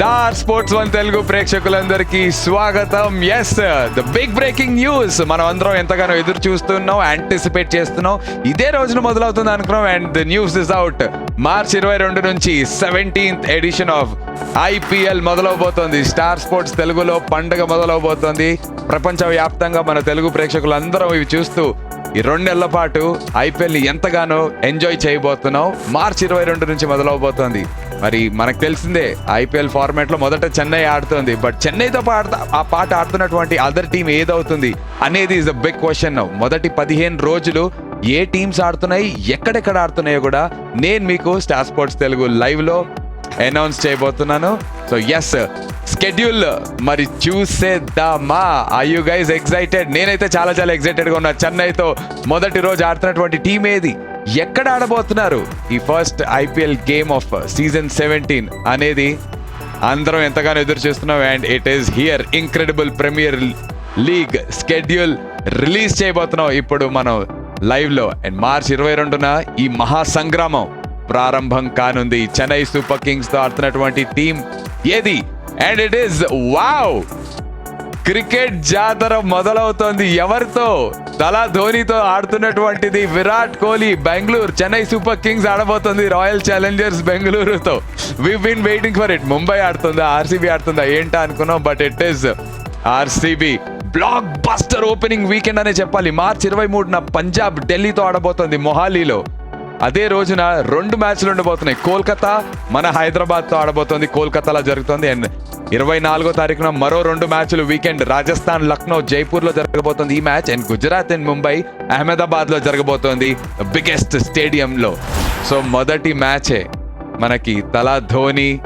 Star Sports One Telugu ప్రేక్షకులందరికీ స్వాగతం. Yes the big breaking news మనం అందరం ఎంతగానో ఎదురు చూస్తున్నాం యాంటిసిపేట్ చేస్తున్నాం. ఇదే రోజున మొదలవుతుంది అనుకున్నాం and the news is out March ఇరవై రెండు నుంచి సెవెంటీన్త్ ఎడిషన్ ఆఫ్ ఐపీఎల్ మొదలవబోతోంది. స్టార్ స్పోర్ట్స్ తెలుగులో పండుగ మొదలవబోతోంది. ప్రపంచవ్యాప్తంగా మన తెలుగు ప్రేక్షకులందరం ఇవి చూస్తూ ఈ రెండు నెలల పాటు ఐపీఎల్ ఎంతగానో ఎంజాయ్ చేయబోతున్నాం. మార్చ్ ఇరవై రెండు నుంచి మొదలవబోతోంది. మరి మనకు తెలిసిందే ఐపీఎల్ ఫార్మాట్లో మొదట చెన్నై ఆడుతుంది. బట్ చెన్నైతో పాటు ఆ పాట ఆడుతున్నటువంటి అదర్ టీం ఏదవుతుంది అనేది ఇస్ ద బిగ్ క్వశ్చన్ మొదటి పదిహేను రోజులు ఏ టీమ్స్ ఆడుతున్నాయి ఎక్కడెక్కడ ఆడుతున్నాయో కూడా నేను మీకు స్టార్ స్పోర్ట్స్ తెలుగు లైవ్లో అనౌన్స్ చేయబోతున్నాను. సో ఎస్ స్కెడ్యూల్ మరి చూసేద్దామా? ఐ యు గైజ్ ఎక్సైటెడ్ నేనైతే చాలా చాలా ఎగ్జైటెడ్గా ఉన్నా. చెన్నైతో మొదటి రోజు ఆడుతున్నటువంటి టీం ఏది? ఎక్కడ ఆడబోతున్నారు? ఈ first IPL game of season seventeen అనేది అందరం ఎంతగానో ఎదురు చేస్తున్నాం. And it is here incredible premier league schedule release చేయబోతున్నాం. ఇప్పుడు మనం లైవ్లో అండ్ మార్చ్ ఇరవై రెండున ఈ మహా సంగ్రామం ప్రారంభం కానుంది. చెన్నై సూపర్ కింగ్స్తో ఆడుతున్నటువంటి టీం ఏది? And it is wow cricket జాతర మొదలవుతోంది. ఎవరితో? తలా ధోనితో ఆడుతున్నటువంటిది విరాట్ కోహ్లీ బెంగళూరు. చెన్నై సూపర్ కింగ్స్ ఆడబోతుంది royal Challengers బెంగళూరుతో. We been waiting for it Mumbai ఆడుతుందా? RCB ఆడుతుందా? ఏంటా అనుకున్నాం but it is RCB. Blockbuster opening weekend అనే చెప్పాలి. మార్చ్ ఇరవై మూడున పంజాబ్ ఢిల్లీతో ఆడబోతోంది మొహాలీలో. అదే రోజున రెండు మ్యాచ్లు ఉండబోతున్నాయి. కోల్కతా మన హైదరాబాద్తో ఆడబోతోంది. కోల్కతాలో జరుగుతుంది. అండ్ ఇరవై నాలుగో తారీఖున మరో రెండు మ్యాచ్లు వీకెండ్ రాజస్థాన్ లక్నో జైపూర్లో జరగబోతోంది ఈ match. And Gujarat and Mumbai అహ్మదాబాద్లో జరగబోతోంది బిగ్గెస్ట్ స్టేడియంలో. సో మొదటి మ్యాచే మనకి తలా ధోని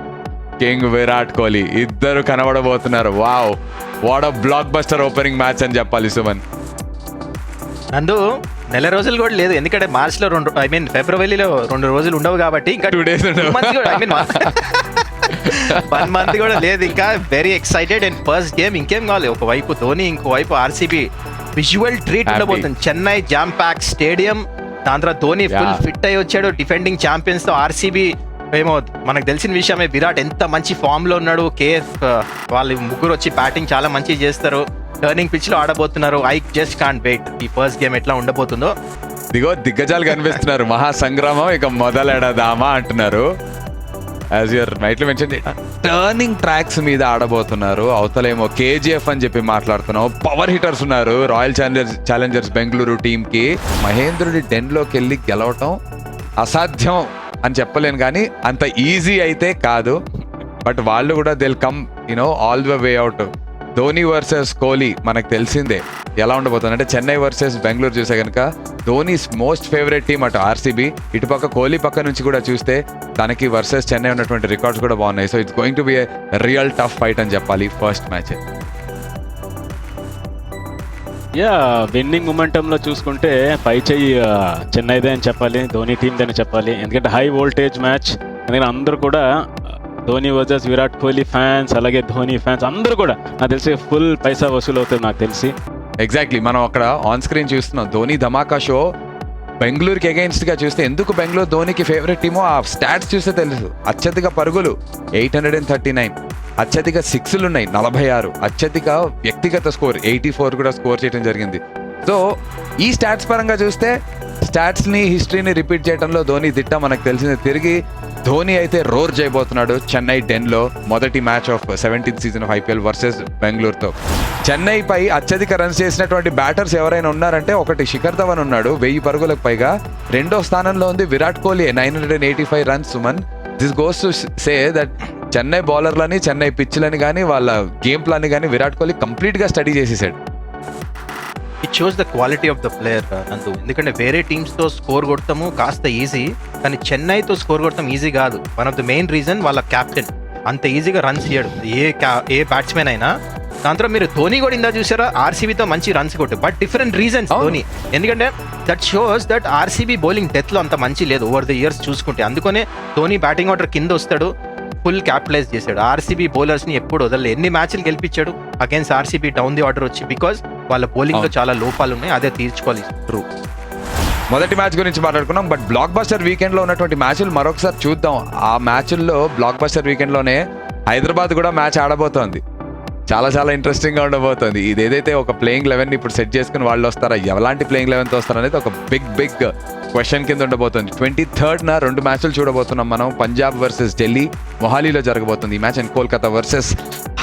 కింగ్ విరాట్ కోహ్లీ ఇద్దరు కనబడబోతున్నారు. Wow what blockbuster opening match అని చెప్పాలి సుమన్. నందు నెల రోజులు కూడా లేదు. ఎందుకంటే మార్చ్లో రెండు ఐ మీన్ ఫిబ్రవరిలో రెండు రోజులు ఉండవు కాబట్టి ఇంకా. ఐ మీన్ వన్ మంత్ కూడా లేదు. ఇంకా very excited and first game ఇంకేం కావాలి? ఒకవైపు ధోని ఇంకోవైపు ఆర్సీబీ విజువల్ ట్రీట్. ఉండబోతుంది. చెన్నై జామ్ ప్యాక్ స్టేడియం దాని తర్వాత ధోని ఫుల్. ఫిట్ అయ్యి వచ్చాడు. డిఫెండింగ్ ఛాంపియన్స్తో ఆర్సీబీ ఏమో మనకు తెలిసిన విషయమే విరాట్ ఎంత మంచి ఫామ్లో ఉన్నాడు. కేఎఫ్ వాళ్ళు ముగ్గురు వచ్చి బ్యాటింగ్ చాలా మంచి చేస్తారు. టర్నింగ్ పిచ్లో ఆడబోతున్నారు. I just can't wait. ఈ ఫస్ట్ గేమ్ ఎట్లా ఉండబోతుందో. దిగో దిగ్గజాలు కనిపిస్తున్నారు. మహా సంగ్రామం ఇక మొదలెడదామా అంటున్నారు. యాజ్ యువర్ నైట్లో మెన్షన్ టర్నింగ్ ట్రాక్స్ మీద ఆడబోతున్నారు. అవతలేమో కేజీఎఫ్ అని చెప్పి మాట్లాడుతున్నాం పవర్ హిటర్స్ ఉన్నారు. రాయల్ ఛాలెంజర్స్ ఛాలెంజర్స్ బెంగళూరు టీమ్కి మహేంద్రుడి డెన్లోకి వెళ్ళి గెలవటం అసాధ్యం అని చెప్పలేను కానీ అంత ఈజీ అయితే కాదు. బట్ వాళ్ళు కూడా they'll come you know all the way out Dhoni versus Kohli మనకు తెలిసిందే ఎలా ఉండబోతుంది? అంటే చెన్నై వర్సెస్ బెంగళూరు చూసే కనుక ధోనీస్ మోస్ట్ ఫేవరెట్ టీం అటు ఆర్సీబీ ఇటుపక్క కోహ్లీ పక్క నుంచి కూడా చూస్తే తనకి వర్సెస్ చెన్నై ఉన్నటువంటి రికార్డ్స్ కూడా బాగున్నాయి. So it's going to be a real tough fight అని చెప్పాలి ఫస్ట్ మ్యాచ్. యా విన్నింగ్ మొమెంటంలో చూసుకుంటే పై చెయ్యి చెన్నైదే అని చెప్పాలి ధోని టీమ్దే అని చెప్పాలి. ఎందుకంటే హై వోల్టేజ్ మ్యాచ్ ఎందుకంటే అందరూ కూడా ధోని వర్సెస్ విరాట్ కోహ్లీ ఫ్యాన్స్ అలాగే ధోని ఫ్యాన్స్ అందరూ కూడా నాకు తెలిసి ఫుల్ పైసా వసూలు అవుతుంది నాకు తెలిసి. ఎగ్జాక్ట్లీ మనం అక్కడ ఆన్ స్క్రీన్ చూస్తున్నాం. ధోని ధమాకా షో బెంగళూరుకి అగైన్స్ట్గా చూస్తే ఎందుకు బెంగళూరు ధోనికి ఫేవరెట్ టీమో ఆ స్టాట్స్ చూస్తే తెలుసు. అత్యధిక పరుగులు eight hundred and thirty nine అత్యధిక సిక్స్లు ఉన్నాయి నలభై ఆరు. అత్యధిక వ్యక్తిగత స్కోర్ ఎయిటీ ఫోర్ కూడా స్కోర్ చేయడం జరిగింది. సో ఈ స్టాట్స్ పరంగా చూస్తే స్టాట్స్ని హిస్టరీని రిపీట్ చేయడంలో ధోని దిట్ట మనకు తెలిసింది. తిరిగి ధోని అయితే రోర్ చేయబోతున్నాడు చెన్నై టెన్లో మొదటి match of seventeenth season of IPL versus బెంగళూరుతో. చెన్నైపై అత్యధిక రన్స్ చేసినటువంటి బ్యాటర్స్ ఎవరైనా ఉన్నారంటే ఒకటి శిఖర్ ధవన్ ఉన్నాడు వెయ్యి పరుగులకు పైగా. రెండో స్థానంలో ఉంది Virat Kohli nine hundred eighty five runs Suman. This goes to say that Chennai బౌలర్లని Chennai పిచ్లని కానీ వాళ్ళ గేమ్ ప్లాన్ కానీ విరాట్ కోహ్లీ కంప్లీట్గా స్టడీ చేసేసాడు. It shows the quality of the player నందు ఎందుకంటే వేరే టీమ్స్తో స్కోర్ కొడతాము కాస్త ఈజీ కానీ చెన్నైతో స్కోర్ కొడతాం ఈజీ కాదు. One of the main reason వాళ్ళ కెప్టెన్ అంత ఈజీగా రన్స్ చేయడు ఏ ఏ బ్యాట్స్మెన్ అయినా. దాంతో మీరు ధోని కూడా ఇందా చూసారా? ఆర్సీబీతో మంచి రన్స్ కొట్టు. But different reasons. ధోని. ఎందుకంటే that shows that RCB bowling డెత్లో అంత మంచి లేదు ఓవర్ ద ఇయర్స్ చూసుకుంటే. అందుకనే ధోని బ్యాటింగ్ ఆర్డర్ కింద వస్తాడు ఫుల్ క్యాపిటలైజ్ చేశాడు. ఆర్సీబీ బౌలర్స్ని ఎప్పుడు వదలలేదు ఎన్ని మ్యాచ్లు గెలిపించాడు? Against RCB down the order వచ్చి. బికాస్ వాళ్ళ బౌలింగ్లో. చాలా లోపాలు ఉన్నాయి అదే తీర్చుకోవాలి. ట్రూ మొదటి మ్యాచ్ గురించి మాట్లాడుకున్నాం బట్ బ్లాక్ బస్టర్ వీకెండ్లో ఉన్నటువంటి మ్యాచ్లు మరొకసారి చూద్దాం. ఆ మ్యాచ్ల్లో బ్లాక్ బస్టర్ వీకెండ్లోనే హైదరాబాద్ కూడా మ్యాచ్ ఆడబోతోంది. చాలా చాలా ఇంట్రెస్టింగ్గా ఉండబోతుంది ఉండబోతోంది. ఇది ఏదైతే ఒక ప్లేయింగ్ లెవెన్ ఇప్పుడు సెట్ చేసుకుని వాళ్ళు వస్తారా ఎలాంటి ప్లేయింగ్ లెవెన్ వస్తారు అనేది ఒక బిగ్ బిగ్ క్వశ్చన్ కింద ఉండబోతుంది. ట్వంటీ థర్డ్న రెండు మ్యాచ్లు చూడబోతున్నాం మనం. పంజాబ్ వర్సెస్ ఢిల్లీ మొహాలీలో జరగబోతుంది. ఈ match and Kolkata versus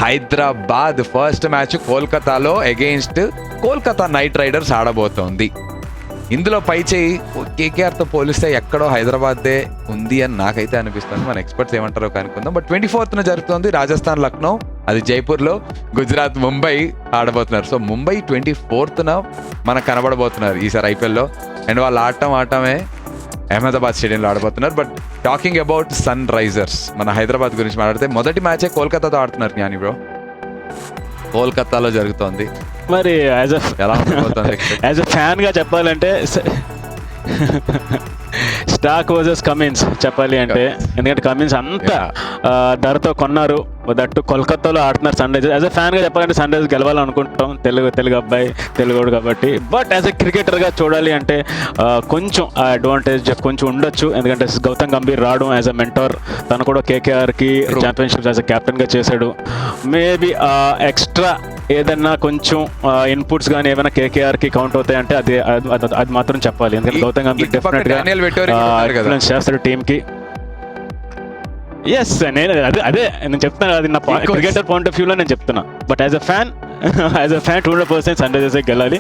Hyderabad. First match కోల్కతాలో అగెయిన్స్ట్ కోల్కతా నైట్ రైడర్స్ ఆడబోతోంది. ఇందులో పై చేయి కేకేఆర్తో పోలిస్తే ఎక్కడో హైదరాబాద్దే ఉంది అని నాకైతే అనిపిస్తుంది. మన ఎక్స్పర్ట్స్ ఏమంటారో కనుక్కుందాం. బట్ ట్వంటీ ఫోర్త్న జరుగుతుంది రాజస్థాన్ లక్నో. అది జైపూర్లో గుజరాత్ ముంబై ఆడబోతున్నారు. సో ముంబై ట్వంటీ ఫోర్త్న మనకు కనబడబోతున్నారు ఈసారి ఐపీఎల్లో అండ్ వాళ్ళు ఆడటం ఆడటమే అహ్మదాబాద్ స్టేడియంలో ఆడబోతున్నారు. But talking about Sunrisers మన హైదరాబాద్ గురించి మాట్లాడితే మొదటి మ్యాచే కోల్కతాతో ఆడుతున్నారు జ్ఞాని బ్రో. కోల్కతాలో జరుగుతోంది. మరి యాజ్ ఎలా యాజ్ అ ఫ్యాన్గా చెప్పాలంటే స్టాక్ వర్సెస్ కమిన్స్ చెప్పాలి అంటే. ఎందుకంటే కమిన్స్ అంతా ధరతో కొన్నారు. దట్టు కోల్కతాలో ఆడుతున్నారు సన్ రైజర్స్ యాజ్ అ ఫ్యాన్గా చెప్పాలంటే సన్ రైజర్స్ గెలవాలనుకుంటాం. తెలుగు తెలుగు అబ్బాయి తెలుగుడు కాబట్టి. బట్ యాజ్ అ క్రికెటర్గా చూడాలి అంటే కొంచెం ఆ అడ్వాంటేజ్ కొంచెం ఉండొచ్చు. ఎందుకంటే గౌతమ్ గంభీర్ రావడం యాజ్ అ మెంటర్ తను కూడా కేకేఆర్కి ఛాంపియన్షిప్ యాజ్ అ కెప్టెన్గా చేశాడు. మేబీ ఎక్స్ట్రా ఏదన్నా కొంచెం ఇన్పుట్స్ కానీ ఏమైనా కేకేఆర్కి కౌంట్ అవుతాయి అంటే అది అది- మాత్రం చెప్పాలి ఎందుకంటే గౌతమ్ గంభీర్ డెఫినెట్గా. ఇన్ఫ్లుయెన్స్ చేస్తాడు టీమ్కి ఎస్ నేను అదే అదే నేను చెప్తాను అది నా. క్రికెటర్ పాయింట్ ఆఫ్ వ్యూలో నేను చెప్తున్నా but as a fan as a fan two hundred percent Sunrisers గెలాలి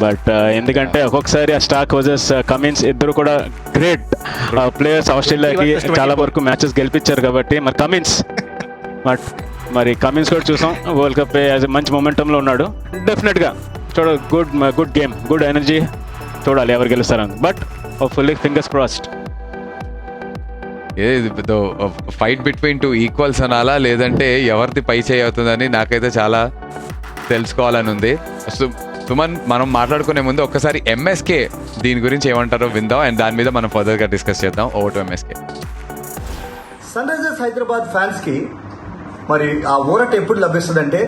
but ఒక్కొక్కసారి ఒక్కొక్కసారి ఆ స్టాక్ వర్సెస్ కమిన్స్ ఇద్దరు కూడా గ్రేట్ ప్లేయర్స్ ఆస్ట్రేలియాకి versus 24. చాలా వరకు మ్యాచెస్ గెలిపించారు కాబట్టి మరి కమిన్స్ బట్ మరి కమిన్స్ కూడా చూసాం. వరల్డ్ కప్ యాజ్ మంచి మొమెంటంలో ఉన్నాడు. డెఫినెట్గా చూడ good good game good energy చూడాలి ఎవరు గెలుస్తారని. But fully fingers crossed fight between two equals అనాలా? లేదంటే ఎవరిది పై చేయి అవుతుందని నాకైతే చాలా తెలుసుకోవాలని ఉంది. సు- సుమన్ మనం మాట్లాడుకునే ముందు ఒక్కసారి ఎంఎస్కే దీని గురించి ఏమంటారో విందాం. అండ్ దాని మీద మనం ఫర్దర్గా డిస్కస్ చేద్దాం. Over to MSK Sunrisers Hyderabad ఫ్యాన్స్కి మరి ఆ ఊరట ఎప్పుడు లభిస్తుందంటే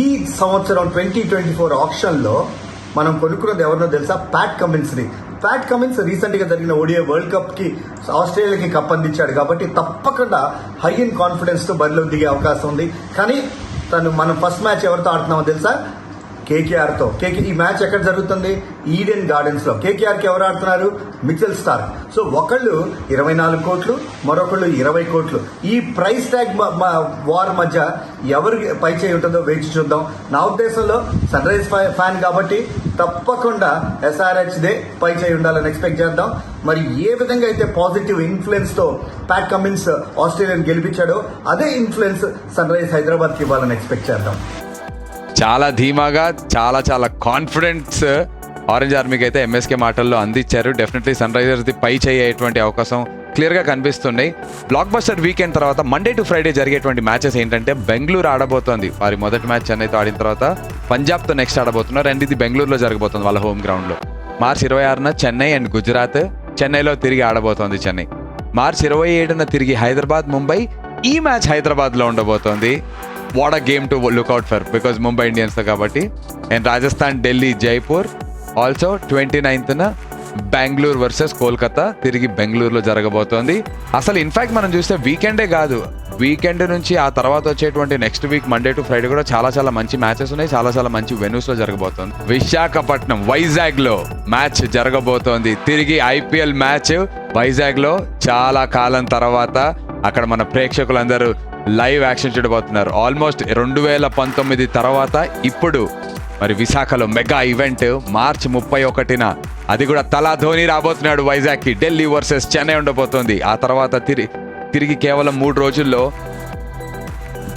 ఈ సంవత్సరం ట్వంటీ ట్వంటీ ఫోర్ ఆప్షన్లో మనం కొనుక్కున్నది ఎవరినో తెలుసా? ప్యాట్ కమిన్స్ని ప్యాట్ కమిన్స్ రీసెంట్గా జరిగిన ఓడిఐ వరల్డ్ కప్కి ఆస్ట్రేలియాకి కప్ అందించాడు కాబట్టి తప్పకుండా హై ఇన్ కాన్ఫిడెన్స్తో బరిలో దిగే అవకాశం ఉంది. కానీ తను మనం ఫస్ట్ మ్యాచ్ ఎవరితో ఆడుతున్నామో తెలుసా? కేకేఆర్తో కేకే ఈ మ్యాచ్ ఎక్కడ జరుగుతుంది? ఈడెన్ గార్డెన్స్లో కేకేఆర్కి ఎవరు ఆడుతున్నారు? మిచెల్ స్టార్ సో ఒకళ్ళు ఇరవై నాలుగు కోట్లు మరొకళ్ళు ఇరవై కోట్లు. ఈ ప్రైస్ ట్యాగ్ వార్ మధ్య ఎవరు పై చేయి ఉంటుందో వేచి చూద్దాం. నా ఉద్దేశంలో సన్ రైజ్ ఫ్యాన్ కాబట్టి తప్పకుండా ఎస్ఆర్హెచ్ దే పై చేయి ఉండాలని ఎక్స్పెక్ట్ చేద్దాం. మరి ఏ విధంగా అయితే పాజిటివ్ ఇన్ఫ్లుయెన్స్తో ప్యాట్ కమిన్స్ ఆస్ట్రేలియాని గెలిపించాడో అదే ఇన్ఫ్లుయెన్స్ సన్ రైజ్ హైదరాబాద్కి ఇవ్వాలని ఎక్స్పెక్ట్ చేద్దాం. చాలా ధీమాగా చాలా చాలా కాన్ఫిడెన్స్ ఆరెంజ్ ఆర్మీకి అయితే ఎంఎస్కే మాటల్లో అందించారు. డెఫినెట్లీ సన్ రైజర్స్ది పై చేయేటువంటి అవకాశం క్లియర్గా కనిపిస్తున్నాయి. బ్లాక్ బస్టర్ వీకెండ్ తర్వాత మండే టు ఫ్రైడే జరిగేటువంటి మ్యాచెస్ ఏంటంటే బెంగళూరు ఆడబోతోంది. వారి మొదటి మ్యాచ్ చెన్నైతో ఆడిన తర్వాత పంజాబ్తో నెక్స్ట్ ఆడబోతున్నారు. అండ్ ఇది బెంగళూరులో జరగబోతుంది వాళ్ళ హోమ్ గ్రౌండ్లో మార్చ్ ఇరవై ఆరున చెన్నై అండ్ గుజరాత్ చెన్నైలో తిరిగి ఆడబోతోంది చెన్నై. మార్చ్ ఇరవై ఏడున తిరిగి హైదరాబాద్ ముంబై. ఈ మ్యాచ్ హైదరాబాద్లో ఉండబోతోంది. What a game to look out for because Mumbai Indians కాబట్టి. And Rajasthan Delhi Jaipur. Also twenty నైన్త్న Bengaluru versus Kolkata తిరిగి బెంగళూరులో జరగబోతోంది. అసలు ఇన్ఫాక్ట్ మనం చూస్తే వీకెండే కాదు. వీకెండ్ నుంచి ఆ తర్వాత వచ్చేటువంటి next week Monday to Friday కూడా చాలా చాలా మంచి మ్యాచెస్ ఉన్నాయి. చాలా చాలా మంచి వెన్యూస్లో జరగబోతోంది. విశాఖపట్నం వైజాగ్లో మ్యాచ్ జరగబోతోంది. తిరిగి ఐపీఎల్ మ్యాచ్ వైజాగ్లో చాలా కాలం తర్వాత అక్కడ మన ప్రేక్షకులందరూ లైవ్ యాక్షన్ చూడబోతున్నారు. ఆల్మోస్ట్ రెండు వేల పంతొమ్మిది తర్వాత ఇప్పుడు మరి విశాఖలో మెగా ఈవెంట్ మార్చ్ ముప్పై ఒకటిన అది కూడా తలా ధోని రాబోతున్నాడు వైజాగ్కి. ఢిల్లీ వర్సెస్ చెన్నై ఉండబోతోంది. ఆ తర్వాత తిరిగి తిరిగి కేవలం మూడు రోజుల్లో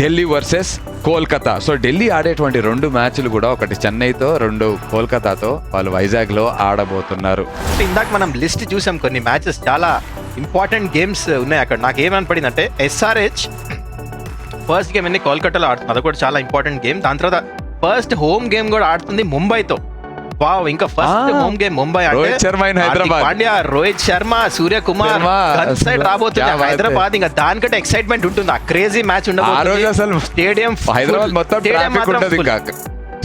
ఢిల్లీ వర్సెస్ కోల్కతా. సో ఢిల్లీ ఆడేటువంటి రెండు మ్యాచ్లు కూడా ఒకటి చెన్నైతో రెండు కోల్కతాతో వాళ్ళు వైజాగ్లో ఆడబోతున్నారు. ఇందాక మనం లిస్ట్ చూసాం కొన్ని మ్యాచెస్. చాలా ఇంపార్టెంట్ గేమ్స్ ఉన్నాయి అక్కడ. నాకు ఏమనిపడింది అంటే ఎస్ఆర్హెచ్ ఫస్ట్ గేమ్ అన్ని కోల్కతాలో ఆడుతుంది. అది కూడా చాలా ఇంపార్టెంట్ గేమ్ దాని తర్వాత ఫస్ట్ హోమ్ గేమ్ కూడా ఆడుతుంది ముంబైతో. వావ్ ఇంకా first. Home game Mumbai Rohit Sharma Hyderabad. Pandya Rohit Sharma Surya Kumar side రాబోతుంది. హైదరాబాద్ ఇంకా దానికంటే ఎక్సైట్మెంట్ ఉంటుంది. ఆ క్రేజీ మ్యాచ్ ఆ రోజు అసలు స్టేడియం హైదరాబాద్ మొత్తం ట్రాఫిక్ ఉండదు ఇంకా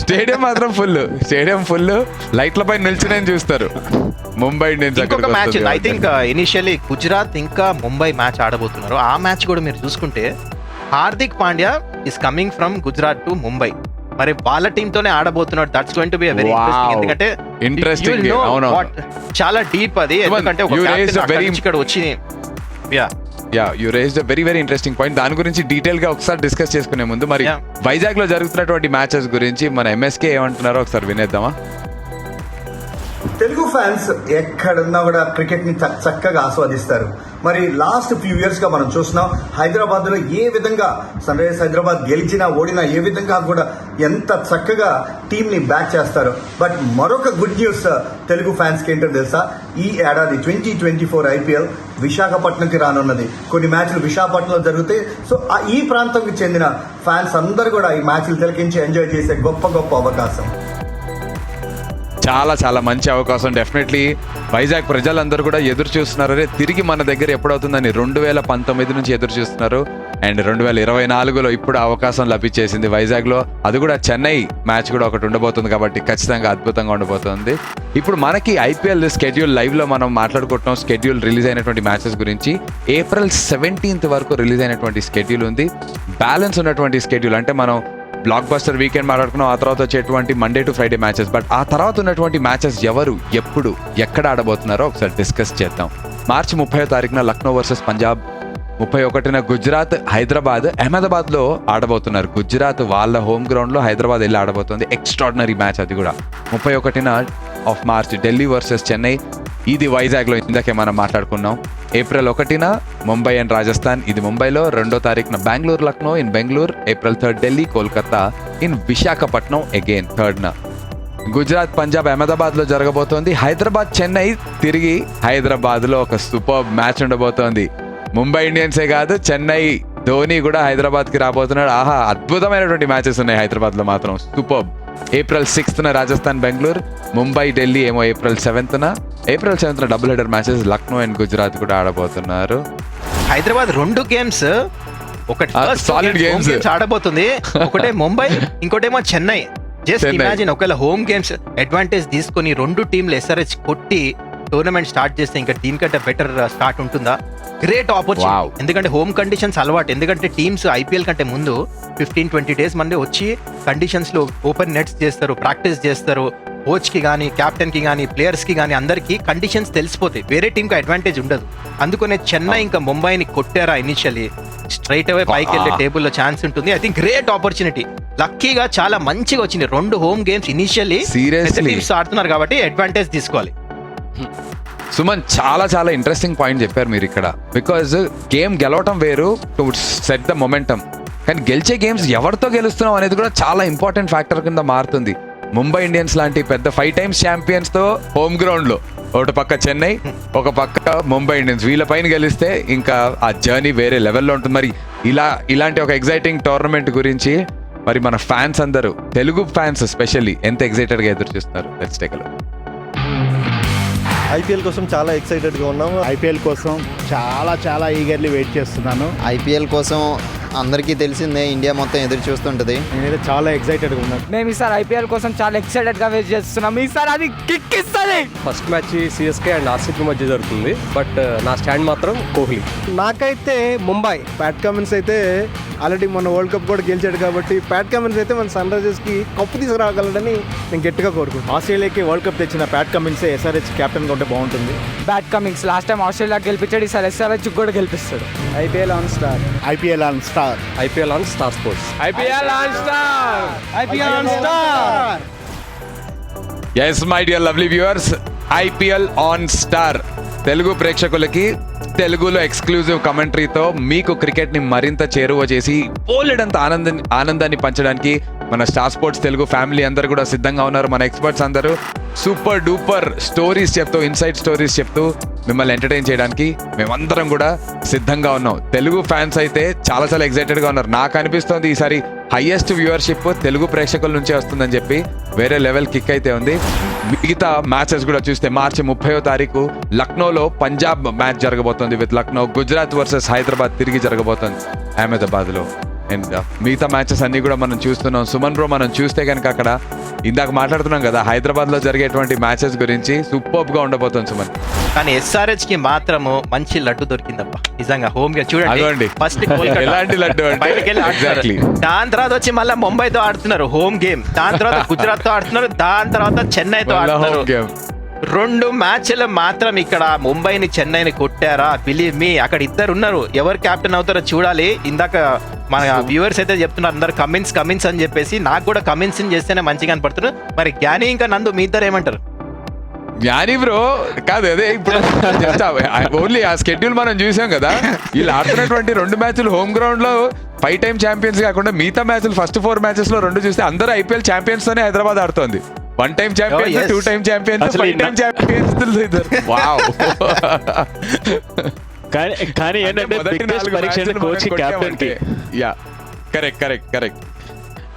స్టేడియం మాత్రం ఫుల్ స్టేడియం ఫుల్ లైట్ల పై నిల్చునే చూస్తారు. ముంబై ఇండియన్స్ ఇంకొక match I think initially Gujarat ఇంకా ముంబై మ్యాచ్ ఆడబోతున్నారు. ఆ మ్యాచ్ కూడా మీరు చూసుకుంటే Hardik Pandya is coming from Gujarat to Mumbai మరి వాళ్ళ టీమ్ తోనే ఆడబోతున్నాడు that's going to be very. Interesting ఎందుకంటే what- చాలా డీప్ అది. ఎందుకంటే ఒక ఇక్కడ వచ్చి yeah yeah you raise the very very interesting point దాని గురించి డీటెయిల్గా ఒకసారి డిస్కస్ చేసుకునే ముందు మరి. వైజాగ్లో జరుగుతున్నటువంటి మ్యాచెస్ గురించి మన ఎంఎస్కే ఏమంటున్నారో ఒకసారి వినేద్దామా? తెలుగు ఫ్యాన్స్ ఎక్కడున్నా కూడా క్రికెట్ని చక్కగా ఆస్వాదిస్తారు. మరి లాస్ట్ ఫ్యూ ఇయర్స్గా మనం చూస్తున్నాం హైదరాబాద్లో ఏ విధంగా సన్ రైజర్స్ హైదరాబాద్ గెలిచినా ఓడినా ఏ విధంగా కూడా ఎంత చక్కగా టీంని బ్యాక్ చేస్తారు. బట్ మరొక గుడ్ న్యూస్ uh, తెలుగు ఫ్యాన్స్కి ఏంటో తెలుసా? ఈ ఏడాది ట్వంటీ ట్వంటీ ఫోర్ ఐపీఎల్ విశాఖపట్నంకి రానున్నది. కొన్ని మ్యాచ్లు విశాఖపట్నంలో జరుగుతాయి. సో ఆ- ఈ ప్రాంతంకి చెందిన ఫ్యాన్స్ అందరూ కూడా ఈ మ్యాచ్లు తిలకించి ఎంజాయ్ చేసే గొప్ప గొప్ప అవకాశం. చాలా చాలా మంచి అవకాశం. డెఫినెట్లీ వైజాగ్ ప్రజలందరూ కూడా ఎదురు చూస్తున్నారు. అరే తిరిగి మన దగ్గర ఎప్పుడవుతుందని రెండు వేల పంతొమ్మిది నుంచి ఎదురు చూస్తున్నారు. అండ్ రెండు వేల ఇరవై నాలుగులో ఇప్పుడు అవకాశం లభించేసింది వైజాగ్లో. అది కూడా చెన్నై మ్యాచ్ కూడా ఒకటి ఉండబోతుంది కాబట్టి ఖచ్చితంగా అద్భుతంగా ఉండబోతుంది. ఇప్పుడు మనకి ఐపీఎల్ స్కెడ్యూల్ లైవ్లో మనం మాట్లాడుకుంటున్నాం. స్కెడ్యూల్ రిలీజ్ అయినటువంటి మ్యాచెస్ గురించి. ఏప్రిల్ సెవెంటీన్త్ వరకు రిలీజ్ అయినటువంటి స్కెడ్యూల్ ఉంది. బ్యాలెన్స్ ఉన్నటువంటి స్కెడ్యూల్ అంటే మనం బ్లాక్ బస్టర్ వీకెండ్ మాట్లాడుకున్నాం ఆ తర్వాత వచ్చేటువంటి Monday to Friday matches but ఆ తర్వాత ఉన్నటువంటి మ్యాచెస్ ఎవరు ఎప్పుడు ఎక్కడ ఆడబోతున్నారో ఒకసారి డిస్కస్ చేద్దాం. మార్చి ముప్పై తారీఖున లక్నో వర్సెస్ పంజాబ్ ముప్పై ఒకటిన గుజరాత్ హైదరాబాద్ అహ్మదాబాద్లో ఆడబోతున్నారు. గుజరాత్ వాళ్ళ హోమ్ గ్రౌండ్లో హైదరాబాద్ వెళ్ళి ఆడబోతుంది. ఎక్స్ట్రాడినరీ మ్యాచ్ అది కూడా. ముప్పై ఒకటిన of March Delhi versus Chennai ఇది వైజాగ్లో ఇందాకే మనం మాట్లాడుకున్నాం. ఏప్రిల్ ఒకటిన ముంబై అండ్ రాజస్థాన్ ఇది ముంబైలో. రెండో తారీఖున Bengaluru Lucknow in Bengaluru. April third Delhi Kolkata in Visakhapatnam again థర్డ్న. Gujarat Punjab అహ్మదాబాద్లో జరగబోతోంది. హైదరాబాద్ చెన్నై తిరిగి హైదరాబాద్లో ఒక సూపర్ మ్యాచ్ ఉండబోతోంది. ముంబై ఇండియన్సే కాదు చెన్నై ధోని కూడా హైదరాబాద్కి రాబోతున్నాడు. ఆహా అద్భుతమైనటువంటి మ్యాచెస్ ఉన్నాయి హైదరాబాద్లో మాత్రం. Super. April sixth Rajasthan Bengaluru. Mumbai Delhi ఏమో April సెవెంత్న April seventh double header matches Lucknow and Gujarat కూడా ఆడబోతున్నారు. హైదరాబాద్ రెండు గేమ్స్ ఒకటి games. games ఆడబోతుంది. ఒకటే ముంబై ఇంకోటేమో చెన్నై. జస్ట్. ఇమాజిన్ ఒకవేళ హోమ్ గేమ్స్ అడ్వాంటేజ్ తీసుకొని రెండు టీంలు ఎస్ఆర్హెచ్ కొట్టి టోర్నమెంట్ స్టార్ట్ చేస్తే ఇంకా దీనికంటే బెటర్ స్టార్ట్ ఉంటుందా? గ్రేట్. ఆపర్చునిటీ ఎందుకంటే హోమ్ కండిషన్స్ అలవాటు. ఎందుకంటే టీమ్స్ ఐపీఎల్ కంటే ముందు ఫిఫ్టీన్ ట్వంటీ డేస్ మంది వచ్చి కండిషన్స్లో ఓపెన్ నెట్స్ చేస్తారు ప్రాక్టీస్ చేస్తారు. కోచ్కి కానీ కెప్టెన్కి కానీ ప్లేయర్స్కి కానీ అందరికి కండిషన్స్ తెలిసిపోతాయి. వేరే టీమ్కి అడ్వాంటేజ్ ఉండదు. అందుకనే చెన్నై ఇంకా ముంబైని కొట్టారా ఇనిషియలీ స్ట్రైట్ అవే పైకి వెళ్ళే టేబుల్లో ఛాన్స్ ఉంటుంది. ఐ థింక్ గ్రేట్ ఆపర్చునిటీ లక్కీగా చాలా మంచిగా వచ్చింది రెండు హోమ్ గేమ్స్ ఇనిషియల్లీ? టీమ్స్ ఆడుతున్నారు కాబట్టి అడ్వాంటేజ్ తీసుకోవాలి. సుమన్ చాలా చాలా ఇంట్రెస్టింగ్ పాయింట్ చెప్పారు మీరు ఇక్కడ. బికాజ్ గేమ్ గెలవటం వేరు టు సెట్ ద మొమెంటమ్ కానీ గెలిచే గేమ్స్ ఎవరితో గెలుస్తున్నాం అనేది కూడా చాలా ఇంపార్టెంట్ ఫ్యాక్టర్ కింద మారుతుంది. ముంబై ఇండియన్స్ లాంటి పెద్ద ఫైవ్ టైమ్స్ ఛాంపియన్స్తో హోమ్ గ్రౌండ్లో. పక్క చెన్నై ఒక పక్క ముంబై ఇండియన్స్ వీళ్ళపైన గెలిస్తే ఇంకా ఆ జర్నీ వేరే లెవెల్లో ఉంటుంది. మరి ఇలా ఇలాంటి ఒక ఎగ్జైటింగ్ టోర్నమెంట్ గురించి మరి మన ఫ్యాన్స్ అందరూ తెలుగు ఫ్యాన్స్ స్పెషల్లీ ఎంత ఎగ్జైటెడ్గా ఎదురు చూస్తున్నారు? లెట్స్ టేక్ ఐపీఎల్ కోసం చాలా ఎక్సైటెడ్గా ఉన్నాము. ఐపీఎల్ కోసం చాలా చాలా ఈగర్లీ వెయిట్ చేస్తున్నాను. ఐపీఎల్ కోసం అందరికీ తెలిసిందే ఇండియా మొత్తం ఎదురు చూస్తుంటది. నేనైతే చాలా ఎక్సైటెడ్గా ఉన్నాను. మేము ఈసారి ఐపీఎల్ కోసం చాలా ఎక్సైటెడ్గా వెయిట్ చేస్తున్నాం. ఈసారి అది కిక్ ఇస్తుంది. First match CSK and RCB మధ్య జరుగుతుంది. బట్ నా స్టాండ్ మాత్రం కోహ్లీ. నాకైతే ముంబై ప్యాట్ కమిన్స్ అయితే ఆల్రెడీ మన వరల్డ్ కప్ కూడా గెలిచాడు కాబట్టి ప్యాట్ కమిన్స్ అయితే మన సన్ రైజర్స్కి కప్పు తీసుకురాగలడని నేను గట్టిగా కోరుకుంటున్నాను. ఆస్ట్రేలియాకి వరల్డ్ కప్ తెచ్చిన ప్యాట్ కమిన్సే ఎస్ఆర్హెచ్ కెప్టెన్గా ఉంటే బాగుంటుంది. Pat Cummins last time Australia గెలిపించాడు ఈసారి ఎస్ఆర్హెచ్ కూడా గెలిపిస్తాడు. IPL on Star. IPL on Star. IPL on Star Sports. IPL on Star. IPL on Star. Yes my dear lovely viewers IPL on Star. Telugu ప్రేక్షకులకి తెలుగులో exclusive కమెంటరీతో మీకు క్రికెట్ని మరింత చేరువ చేసి పోలేడంత ఆనందాన్ని ఆనందాన్ని పంచడానికి మన స్టార్ స్పోర్ట్స్ తెలుగు ఫ్యామిలీ అందరూ కూడా సిద్ధంగా ఉన్నారు. మన ఎక్స్పర్ట్స్ అందరూ సూపర్ డూపర్ స్టోరీస్ చెప్తూ ఇన్సైడ్ స్టోరీస్ చెప్తూ మిమ్మల్ని ఎంటర్టైన్ చేయడానికి మేమందరం కూడా సిద్ధంగా ఉన్నాం. తెలుగు ఫ్యాన్స్ అయితే చాలా చాలా ఎక్సైటెడ్గా ఉన్నారు. నాకు అనిపిస్తోంది ఈసారి హయ్యెస్ట్ వ్యూవర్షిప్ తెలుగు ప్రేక్షకుల నుంచే వస్తుందని చెప్పి వేరే లెవెల్ కిక్ అయితే ఉంది. మిగతా మ్యాచెస్ కూడా చూస్తే మార్చి ముప్పయో తారీఖు లక్నోలో పంజాబ్ మ్యాచ్ జరగబోతోంది. విత్ లక్నో గుజరాత్ వర్సెస్ హైదరాబాద్ తిరిగి జరగబోతోంది. అహ్మదాబాద్లో. అండ్ మిగతా మ్యాచెస్ అన్ని కూడా మనం చూస్తున్నాం. సుమన్ బ్రో మనం చూస్తే కనుక అక్కడ ఇందాక మాట్లాడుతున్నాం కదా హైదరాబాద్లో జరిగేటువంటి మ్యాచెస్ గురించి సూపర్గా ఉండబోతుంది సుమన్. కానీ ఎస్ఆర్హెచ్కి మాత్రము మంచి లడ్డు దొరికిందబ్బా. నిజంగా హోమ్గా. చూడండి ఫస్ట్ ఎలాంటి లడ్డు? Exactly. దాని తర్వాత వచ్చి మళ్ళీ ముంబైతో ఆడుతున్నారు. Home game. దాని తర్వాత గుజరాత్తో ఆడుతున్నారు. దాని తర్వాత చెన్నైతో మళ్ళా ఆడుతున్నారు. రెండు మ్యాచ్లు మాత్రం ఇక్కడ ముంబైని చెన్నైని కొట్టారా? బిలీవ్ మీ అక్కడ ఇద్దరు ఉన్నారు ఎవరు కెప్టెన్ అవుతారో చూడాలి. ఇందాక మన వ్యూవర్స్ అయితే చెప్తున్నారు అందరు కమిన్స్ కమిన్స్ అని చెప్పేసి. నాకు కూడా కమిన్స్ చేస్తేనే మంచిగా కనపడుతున్నారు మరి జ్ఞాని ఇంకా నందు మీ ఇద్దరు ఏమంటారు? జ్ఞాని బ్రో కాదు అదే ఇప్పుడు ఓన్లీ ఆ స్కెడ్యూల్ మనం చూసాం కదా. వీళ్ళు ఆడుతున్నటువంటి రెండు మ్యాచ్లు హోమ్ గ్రౌండ్లో ఫైవ్ టైమ్ ఛాంపియన్స్ కాకుండా మిగతా మ్యాచ్లు ఫస్ట్ ఫోర్ మ్యాచెస్లో రెండు చూస్తే అందరూ ఐపీఎల్ ఛాంపియన్స్ తోనే Hyderabad ఆడుతోంది. One time champions. Two time champions five time champions wow కానీ కానీ ఏంటంటే బిగ్గెస్ట్ పరీక్ష కోచ్ క్యాప్టెన్కి. యా. కరెక్ట్ కరెక్ట్ కరెక్ట్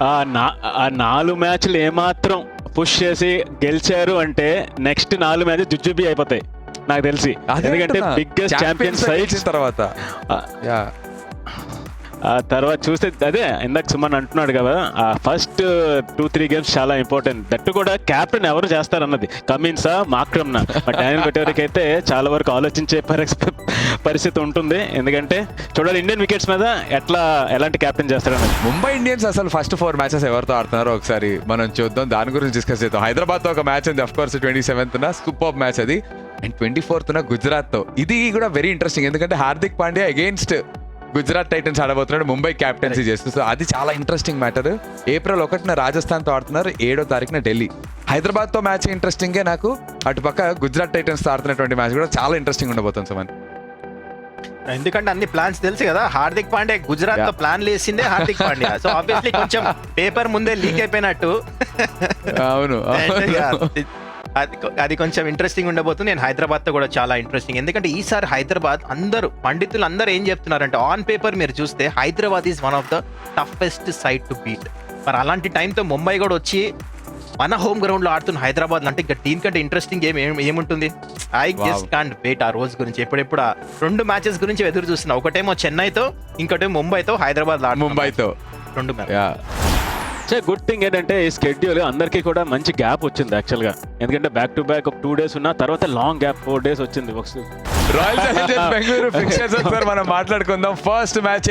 ఆ నాలుగు మ్యాచ్లు ఏమాత్రం పుష్ చేసి గెలిచారు అంటే నెక్స్ట్ నాలుగు మ్యాచ్ జుజుబి అయిపోతాయి. నాకు తెలిసి. ఎందుకంటే బిగ్గెస్ట్ ఛాంపియన్ సైడ్స్ తర్వాత. యా. ఆ తర్వాత చూస్తే అదే ఇందాక సుమన్ అంటున్నాడు కదా ఆ ఫస్ట్ టూ త్రీ గేమ్స్ చాలా ఇంపార్టెంట్ దట్టు కూడా క్యాప్టెన్ ఎవరు చేస్తారన్నది. కమిన్సా మాక్రమ్నా బట్ ఆయన అయితే చాలా వరకు ఆలోచించే పరిస్థితి పరిస్థితి ఉంటుంది. ఎందుకంటే చూడాలి ఇండియన్ వికెట్స్ మీద ఎట్లా ఎలాంటి క్యాప్టెన్ చేస్తారన్నది. ముంబై ఇండియన్స్ అసలు ఫస్ట్ ఫోర్ మ్యాచెస్ ఎవరితో ఆడుతున్నారో ఒకసారి మనం చూద్దాం. దాని గురించి డిస్కస్ చేద్దాం. హైదరాబాద్తో ఒక మ్యాచ్ ఉంది. Of course twenty seventh super match అది. అండ్ ట్వంటీ ఫోర్త్ గుజరాత్తో ఇది కూడా వెరీ ఇంట్రెస్టింగ్ ఎందుకంటే హార్దిక్ పాండ్యా అగేన్స్ట్ గుజరాత్ టైటన్స్ ఆడబోతున్నాడు ముంబై క్యాప్టెన్సీ చేస్తూ. సో అది చాలా ఇంట్రెస్టింగ్ మ్యాటర్ ఏప్రిల్ ఒకటిన రాజస్థాన్తో ఆడుతున్నారు ఏడో తారీఖున ఢిల్లీ. హైదరాబాద్తో మ్యాచ్ ఇంట్రెస్టింగే నాకు. అటుపక్క గుజరాత్ టైటన్స్తో ఆడుతున్నటువంటి మ్యాచ్ కూడా చాలా ఇంట్రెస్టింగ్ ఉండబోతుంది సుమన్. ఎందుకంటే అన్ని ప్లాన్స్ తెలుసు కదా. హార్దిక్ పాండే గుజరాత్ Yeah. ప్లాన్ లేసిందే హార్దిక్ పాండ్యా సో ఆబ్వియస్లీ కొంచెం పేపర్ ముందే లీక్ అయిపోయినట్టు. అవును. అది అది కొంచెం ఇంట్రెస్టింగ్ ఉండబోతుంది. నేను హైదరాబాద్తో కూడా చాలా ఇంట్రెస్టింగ్ ఎందుకంటే ఈసారి హైదరాబాద్ అందరూ పండితులు అందరూ ఏం చెప్తున్నారంటే ఆన్ పేపర్ మీరు చూస్తే Hyderabad is one of the toughest side to beat మరి అలాంటి టైంతో ముంబై కూడా వచ్చి మన హోమ్ గ్రౌండ్లో ఆడుతున్న హైదరాబాద్ అంటే ఇంకా దీనికంటే ఇంట్రెస్టింగ్ ఏం ఏముంటుంది? ఐ. జస్ట్ కాంట్ వెయిట్ ఆ రోజు గురించి. ఎప్పుడెప్పుడు రెండు మ్యాచెస్ గురించి ఎదురు చూస్తున్నా. ఒకటేమో చెన్నైతో ఇంకోటేమో ముంబైతో హైదరాబాద్ ముంబైతో. రెండు మ్యాచ్ సో గుడ్ థింగ్ ఏంటంటే ఈ స్కెడ్యూల్ అందరికీ కూడా మంచి గ్యాప్ వచ్చింది యాక్చువల్గా ఎందుకంటే బ్యాక్ టు బ్యాక్ ఒక టూ డేస్ ఉన్న తర్వాత లాంగ్ గ్యాప్ ఫోర్ డేస్ వచ్చింది రాయల్ ఛాలెంజర్స్ బెంగళూరు ఫిక్చర్స్ ఒకసారి మనం మాట్లాడుకుందాం. ఫస్ట్ మ్యాచ్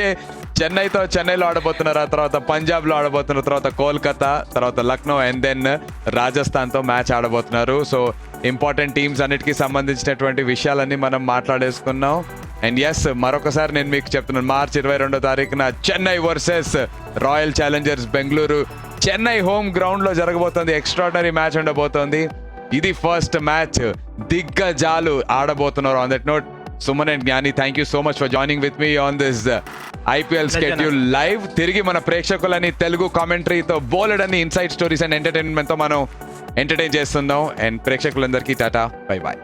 చెన్నైతో చెన్నైలో ఆడబోతున్నారు ఆ తర్వాత పంజాబ్లో ఆడబోతున్నారు తర్వాత కోల్కతా తర్వాత లక్నో అండ్ దెన్ రాజస్థాన్తో మ్యాచ్ ఆడబోతున్నారు. సో ఇంపార్టెంట్ టీమ్స్ అన్నిటికీ సంబంధించినటువంటి విషయాలన్నీ మనం మాట్లాడేసుకున్నాం. అండ్ ఎస్ మరొకసారి నేను మీకు చెప్తున్నాను మార్చ్ ఇరవై రెండో తారీఖున Chennai versus Royal Challengers Bengaluru Chennai home గ్రౌండ్లో జరగబోతోంది ఎక్స్ట్రాడనరీ మ్యాచ్ ఉండబోతోంది. ఇది ఫస్ట్ మ్యాచ్ దిగ్గజాలు ఆడబోతున్నారు on that note Suman and Gnani thank you so much for joining with me on this IPL schedule live తిరిగి మన ప్రేక్షకులని తెలుగు కామెంటరీతో బోలెడ్ అని ఇన్సైడ్ స్టోరీస్ అండ్ ఎంటర్టైన్మెంట్తో మనం ఎంటర్టైన్ చేస్తున్నాం. అండ్ ప్రేక్షకులందరికీ టాటా బై బాయ్